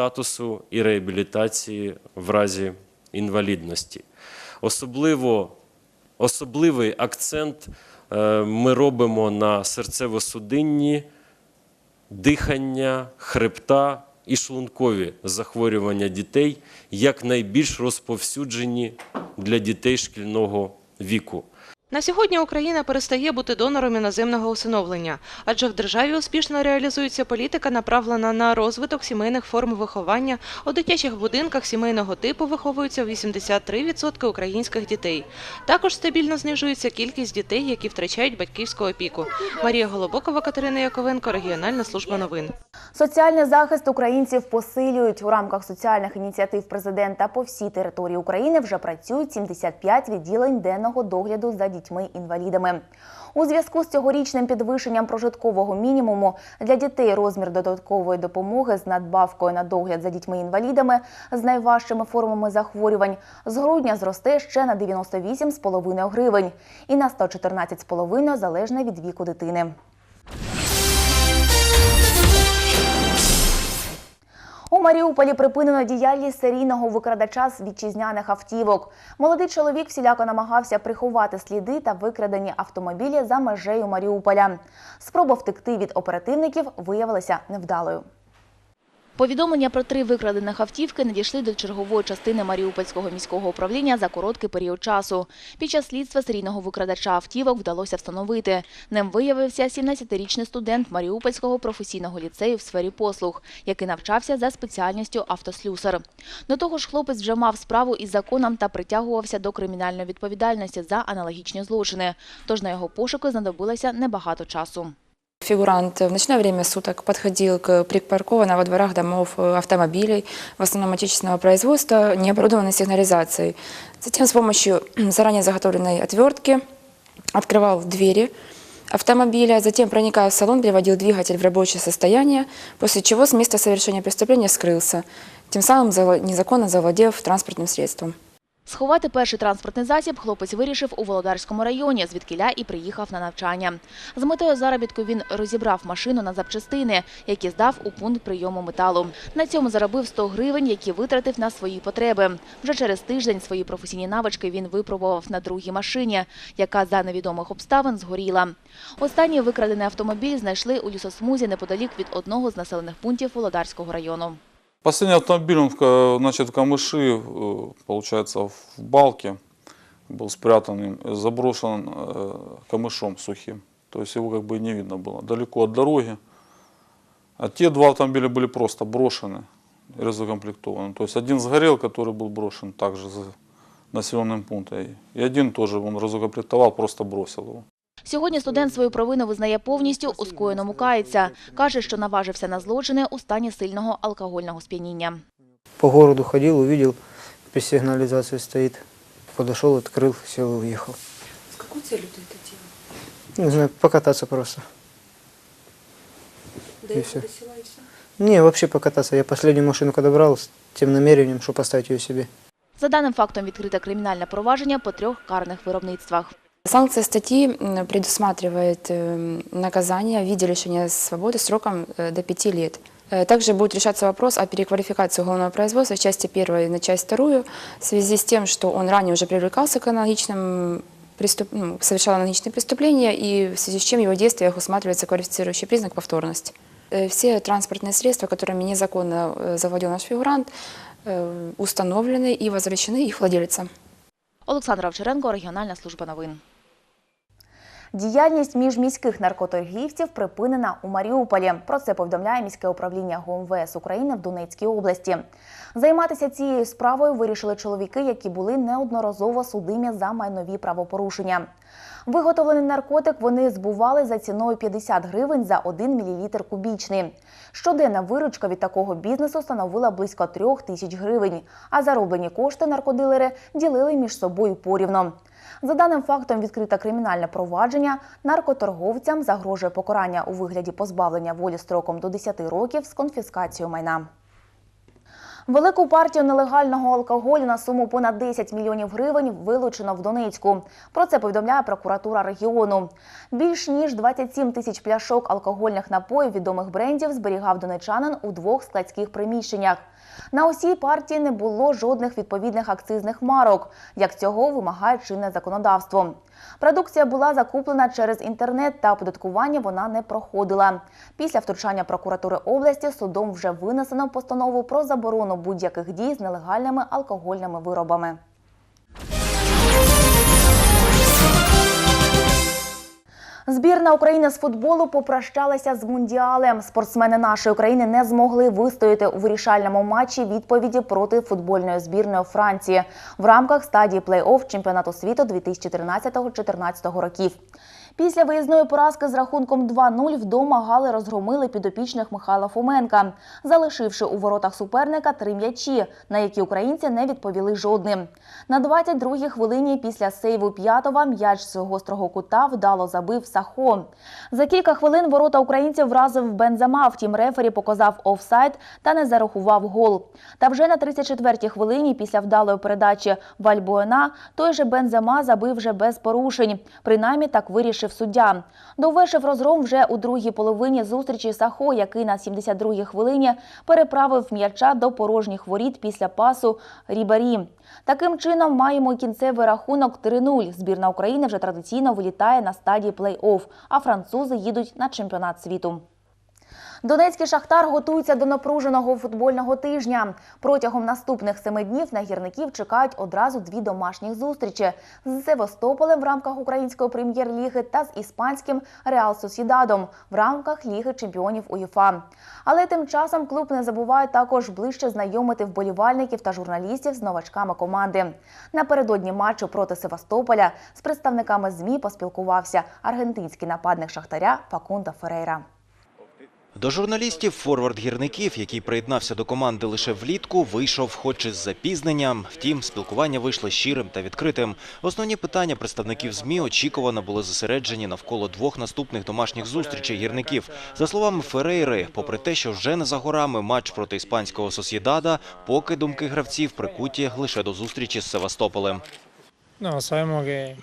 статусу і реабілітації в разі інвалідності. Особливо, особливий акцент е, ми робимо на серцево-судинні, дихання, хребта і шлункові захворювання дітей як найбільш розповсюджені для дітей шкільного віку. На сьогодні Україна перестає бути донором іноземного усиновлення, адже в державі успішно реалізується політика, направлена на розвиток сімейних форм виховання. У дитячих будинках сімейного типу виховуються 83% українських дітей. Також стабільно знижується кількість дітей, які втрачають батьківську опіку. Марія Голобокова, Катерина Яковенко, регіональна служба новин. Соціальний захист українців посилюють у рамках соціальних ініціатив президента по всій території України. Вже працюють 75 відділень денного догляду за дітьми-інвалідами. У зв'язку з цьогорічним підвищенням прожиткового мінімуму для дітей розмір додаткової допомоги з надбавкою на догляд за дітьми-інвалідами з найважчими формами захворювань з грудня зросте ще на 98,5 гривень і на 114,5 залежно від віку дитини. Маріуполі припинено діяльність серійного викрадача з вітчизняних автівок. Молодий чоловік всіляко намагався приховати сліди та викрадені автомобілі за межею Маріуполя. Спроба втекти від оперативників виявилася невдалою. Повідомлення про три викрадених автівки надійшли до чергової частини Маріупольського міського управління за короткий період часу. Під час слідства серійного викрадача автівок вдалося встановити. Ним виявився 17-річний студент Маріупольського професійного ліцею в сфері послуг, який навчався за спеціальністю автослюсар. До того ж, хлопець вже мав справу із законом та притягувався до кримінальної відповідальності за аналогічні злочини. Тож на його пошуки знадобилося небагато часу. Фигурант в ночное время суток подходил к припаркованным во дворах домов э, автомобилей, в основном отечественного производства, не оборудованной сигнализацией. Затем с помощью заранее заготовленной отвертки открывал двери автомобиля, затем, проникая в салон, приводил двигатель в рабочее состояние, после чего с места совершения преступления скрылся, тем самым незаконно завладев транспортным средством. Сховати перший транспортний засіб хлопець вирішив у Володарському районі, звідкіля і приїхав на навчання. З метою заробітку він розібрав машину на запчастини, які здав у пункт прийому металу. На цьому заробив 100 гривень, які витратив на свої потреби. Вже через тиждень свої професійні навички він випробував на другій машині, яка за невідомих обставин згоріла. Останній викрадений автомобіль знайшли у лісосмузі неподалік від одного з населених пунктів Володарського району. Последний автомобиль, он в, ка- значит, в камыши, э, получается, в балке был спрятан, им, э, заброшен э, камышом сухим. То есть его как бы и не видно было. Далеко от дороги. А те два автомобиля были просто брошены, и разукомплектованы. То есть один сгорел, который был брошен также за населенным пунктом. И один тоже он разукомплектовал, просто бросил его. Сьогодні студент свою провину визнає повністю, у скоєному кається. Каже, що наважився на злочини у стані сильного алкогольного сп'яніння. По городу ходил, увидел, при сигнализации стоит. Подошел, открыл, сел и уехал. С какой целью ты это делал? Не знаю, покататься просто. До И этого всё. до села и все? Не, вообще покататься. Я последнюю машину когда брал с тем намерением, чтобы поставить ее себе. За даним фактом відкрите кримінальне провадження по трьох карних виробництвах. Санкция статьи м, предусматривает э, наказание в виде лишения свободы сроком э, до пяти лет. Э, Также будет решаться вопрос о переквалификации уголовного производства с части первой на часть вторую в связи с тем, что он ранее уже привлекался к аналогичным преступ... ну, совершал аналогичные преступления, и в связи с чем в его действиях усматривается квалифицирующий признак повторности. Э, Все транспортные средства, которыми незаконно э, завладел наш фигурант, э, установлены и возвращены их владельцам. Олександра Овчаренко, регіональна служба новин. Діяльність міжміських наркоторгівців припинена у Маріуполі. Про це повідомляє міське управління ГУМВС України в Донецькій області. Займатися цією справою вирішили чоловіки, які були неодноразово судимі за майнові правопорушення. Виготовлений наркотик вони збували за ціною 50 гривень за 1 мл кубічний. Щоденна виручка від такого бізнесу становила близько 3 тисяч гривень, а зароблені кошти наркодилери ділили між собою порівно. За даним фактом відкрите кримінальне провадження наркоторговцям загрожує покарання у вигляді позбавлення волі строком до 10 років з конфіскацією майна. Велику партію нелегального алкоголю на суму понад 10 мільйонів гривень вилучено в Донецьку. Про це повідомляє прокуратура регіону. Більш ніж 27 тисяч пляшок алкогольних напоїв відомих брендів зберігав донечанин у двох складських приміщеннях. На усій партії не було жодних відповідних акцизних марок, як цього вимагає чинне законодавство. Продукція була закуплена через інтернет та оподаткування вона не проходила. Після втручання прокуратури області судом вже винесено постанову про заборону будь-яких дій з нелегальними алкогольними виробами. Збірна України з футболу попрощалася з мундіалем. Спортсмени нашої країни не змогли вистояти у вирішальному матчі відповіді проти футбольної збірної Франції в рамках стадії плей-офф чемпіонату світу 2013-2014 років. Після виїзної поразки з рахунком 2-0 вдома гали розгромили підопічних Михайла Фоменка, залишивши у воротах суперника три м'ячі, на які українці не відповіли жодним. На 22-й хвилині після сейву п'ятого м'яч з гострого кута вдало забив Сахо. За кілька хвилин ворота українців вразив Бензема, втім рефері показав офсайд та не зарахував гол. Та вже на 34-й хвилині після вдалої передачі Вальбуена той же Бензема забив вже без порушень. Принаймні так вирішив суддя. Довершив розгром вже у другій половині зустрічі Сахо, який на 72-й хвилині переправив м'яча до порожніх воріт після пасу Рібарі. Таким чином маємо кінцевий рахунок 3-0. Збірна України вже традиційно вилітає на стадії плей-офф, а французи їдуть на чемпіонат світу. Донецький шахтар готується до напруженого футбольного тижня. Протягом наступних семи днів на гірників чекають одразу дві домашні зустрічі з Севастополем в рамках української прем'єр-ліги та з іспанським Реал Сосідадом в рамках Ліги чемпіонів УЄФА. Але тим часом клуб не забуває також ближче знайомити вболівальників та журналістів з новачками команди. Напередодні матчу проти Севастополя з представниками ЗМІ поспілкувався аргентинський нападник шахтаря Факунда Ферейра. До журналістів форвард гірників, який приєднався до команди лише влітку, вийшов хоч із запізненням. Втім, спілкування вийшло щирим та відкритим. Основні питання представників ЗМІ очікувано були зосереджені навколо двох наступних домашніх зустрічей гірників. За словами Ферейри, попри те, що вже не за горами матч проти іспанського Сосєдада, поки думки гравців прикуті лише до зустрічі з Севастополем.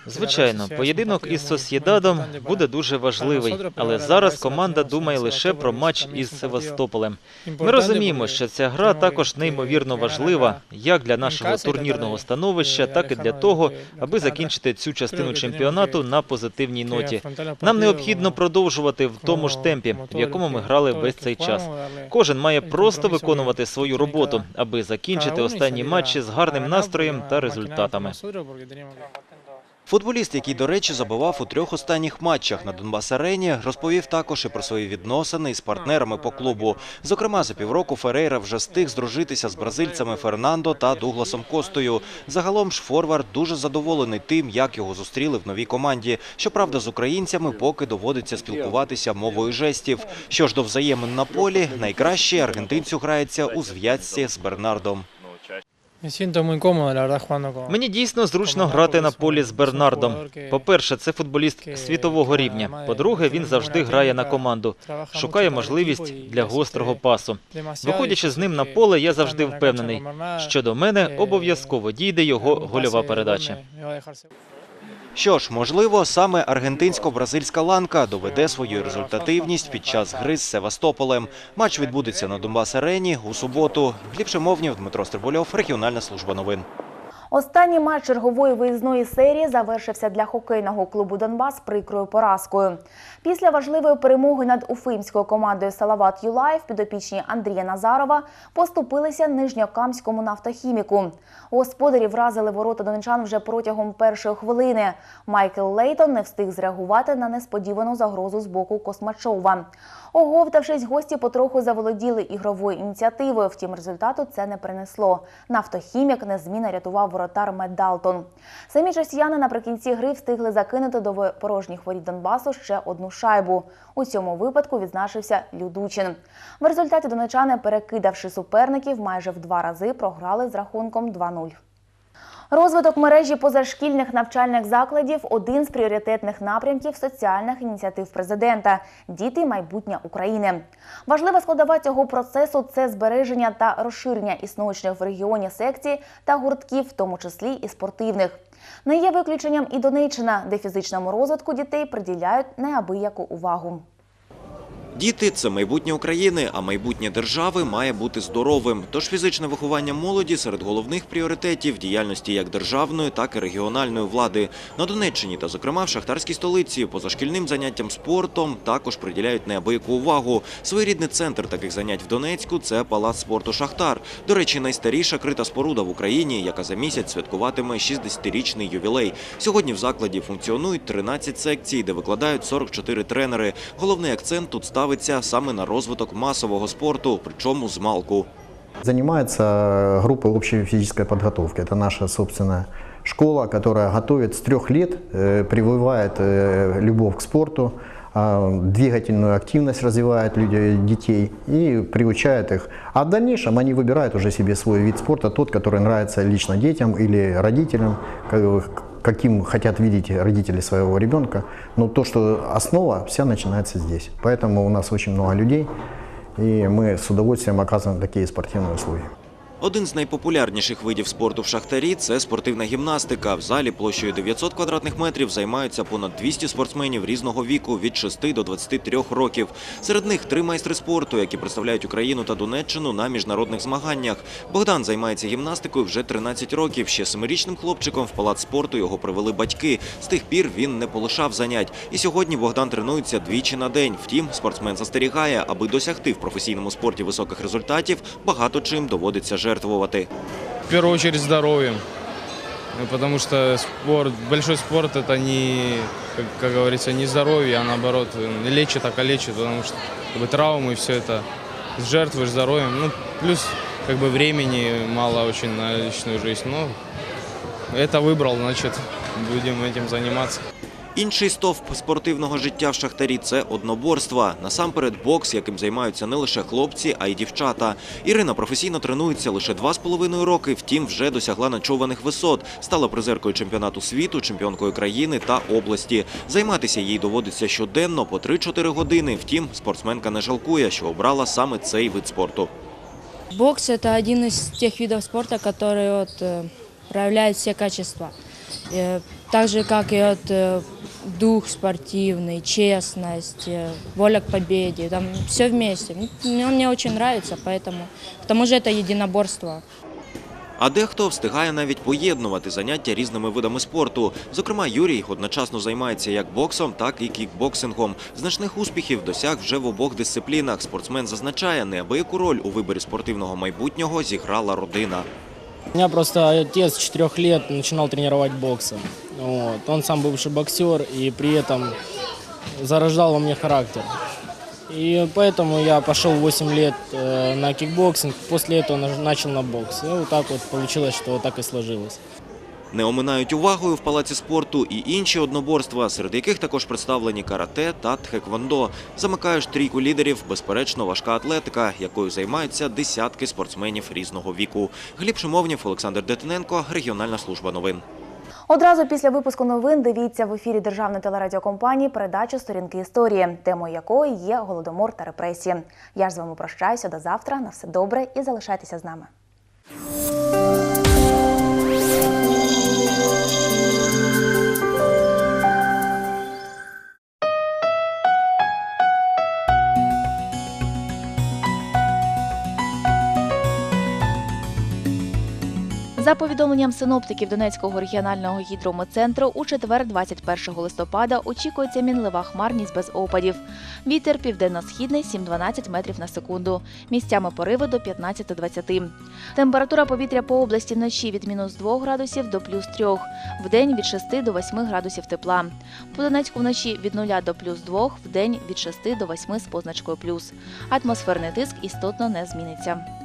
Звичайно, поєдинок із Сосєдадом буде дуже важливий, але зараз команда думає лише про матч із Севастополем. Ми розуміємо, що ця гра також неймовірно важлива, як для нашого турнірного становища, так і для того, аби закінчити цю частину чемпіонату на позитивній ноті. Нам необхідно продовжувати в тому ж темпі, в якому ми грали весь цей час. Кожен має просто виконувати свою роботу, аби закінчити останні матчі з гарним настроєм та результатами. Футболіст, який, до речі, забивав у трьох останніх матчах на Донбас-арені, розповів також і про свої відносини із партнерами по клубу. Зокрема, за півроку Ферейра вже встиг здружитися з бразильцями Фернандо та Дугласом Костою. Загалом ж Форвард дуже задоволений тим, як його зустріли в новій команді. Щоправда, з українцями поки доводиться спілкуватися мовою жестів. Що ж до взаємин на полі, найкраще аргентинцю грається у зв'язці з Бернардом. Мені дійсно зручно грати на полі з Бернардом. По-перше, це футболіст світового рівня. По-друге, він завжди грає на команду, шукає можливість для гострого пасу. Виходячи з ним на поле, я завжди впевнений, що до мене обов'язково дійде його гольова передача. Що ж, можливо, саме аргентинсько-бразильська ланка доведе свою результативність під час гри з Севастополем. Матч відбудеться на Донбас-арені у суботу. Гліб Шимовнів, Дмитро Стрибольов, регіональна служба новин. Останній матч чергової виїзної серії завершився для хокейного клубу Донбас прикрою поразкою. Після важливої перемоги над уфимською командою Салават Юлаєв підопічні Андрія Назарова поступилися нижньокамському нафтохіміку. Господарі вразили ворота донечан вже протягом першої хвилини. Майкл Лейтон не встиг зреагувати на несподівану загрозу з боку Космачова. Оговтавшись, гості потроху заволоділи ігровою ініціативою, втім результату це не принесло. Нафтохімік незмінно рятував воротар Мед Далтон. Самі часіяни наприкінці гри встигли закинути до порожніх воріт Донбасу ще одну шайбу. У цьому випадку відзначився Людучин. В результаті донечани, перекидавши суперників, майже в два рази програли з рахунком 2-0. Розвиток мережі позашкільних навчальних закладів один з пріоритетних напрямків соціальних ініціатив президента Діти майбутнє України. Важлива складова цього процесу це збереження та розширення існуючих в регіоні секцій та гуртків, в тому числі і спортивних. Не є виключенням і Донеччина, де фізичному розвитку дітей приділяють неабияку увагу. Діти це майбутнє України, а майбутнє держави має бути здоровим. Тож фізичне виховання молоді серед головних пріоритетів діяльності як державної, так і регіональної влади. На Донеччині та, зокрема, в шахтарській столиці позашкільним заняттям спортом також приділяють неабияку увагу. Своєрідний центр таких занять в Донецьку це палац спорту Шахтар. До речі, найстаріша крита споруда в Україні, яка за місяць святкуватиме 60-річний ювілей. Сьогодні в закладі функціонують 13 секцій, де викладають 44 тренери. Головний акцент тут ставиться саме на розвиток масового спорту, причому з малку. Занимается группой общей физической подготовки. Это наша собственная школа, которая готовит с трех лет, э, прививает э, любовь к спорту, а, двигательную активность развивает людей, детей и приучает их. А в дальнейшем они выбирают уже себе свой вид спорта, тот, который нравится лично детям или родителям, как- каким хотят видеть родители своего ребенка. Но то, что основа, вся начинается здесь. Поэтому у нас очень много людей, и мы с удовольствием оказываем такие спортивные услуги. Один з найпопулярніших видів спорту в Шахтарі – це спортивна гімнастика. В залі площею 900 квадратних метрів займаються понад 200 спортсменів різного віку від 6 до 23 років. Серед них три майстри спорту, які представляють Україну та Донеччину на міжнародних змаганнях. Богдан займається гімнастикою вже 13 років. Ще семирічним хлопчиком в палац спорту його привели батьки. З тих пір він не полишав занять. І сьогодні Богдан тренується двічі на день. Втім, спортсмен застерігає, аби досягти в професійному спорті високих результатів, багато чим доводиться жертвувати. В першу чергу здоров'ям, ну, тому що спорт, большой спорт это не, как говорится, не здоровье, а наоборот, лечит, а калечить, потому что как бы травмы, все это жертвуєш здоровьем. Ну, плюс как бы времени мало очень на личную жизнь. Но это выбрал, значит, будем этим заниматься. Інший стовп спортивного життя в Шахтарі – це одноборства. Насамперед бокс, яким займаються не лише хлопці, а й дівчата. Ірина професійно тренується лише два з половиною роки, втім вже досягла начованих висот. Стала призеркою чемпіонату світу, чемпіонкою країни та області. Займатися їй доводиться щоденно по 3-4 години. Втім, спортсменка не жалкує, що обрала саме цей вид спорту. Бокс – это один из тех видов спорта, который вот, э, проявляет все качества. Э, Так же, как и вот, э, дух спортивный, честность, э, воля к победе. Там все вместе. Мне- Он мне очень нравится, поэтому... К тому же это единоборство. А дехто встигає навіть поєднувати заняття різними видами спорту. Зокрема, Юрій одночасно займається як боксом, так і кікбоксингом. Значних успіхів досяг вже в обох дисциплінах. Спортсмен зазначає, неабияку роль у виборі спортивного майбутнього зіграла родина. У меня просто отец с 4 лет начинал тренировать боксом. Вот. Он сам бывший боксер и при этом зарождал во мне характер. И поэтому я пошел 8 лет э, на кикбоксинг, после этого на- начал на бокс. И вот так вот получилось, что вот так и сложилось. Не оминають увагою в палаці спорту і інші одноборства, серед яких також представлені карате та тхеквондо. Замикаєш трійку лідерів, безперечно, важка атлетика, якою займаються десятки спортсменів різного віку. Гліб Шимовнів, Олександр Детиненко, регіональна служба новин. Одразу після випуску новин дивіться в ефірі Державної телерадіокомпанії передачу Сторінки історії, темою якої є голодомор та репресії. Я ж з вами прощаюся до завтра. На все добре і залишайтеся з нами. За повідомленням синоптиків Донецького регіонального гідрометцентру, у четвер, 21 листопада, очікується мінлива хмарність без опадів. Вітер південно-східний 7-12 метрів на секунду. Місцями пориви до 15-20. Температура повітря по області вночі від мінус 2 градусів до плюс 3. Вдень від 6 до 8 градусів тепла. По Донецьку вночі від 0 до плюс 2, вдень від 6 до 8 з позначкою плюс. Атмосферний тиск істотно не зміниться.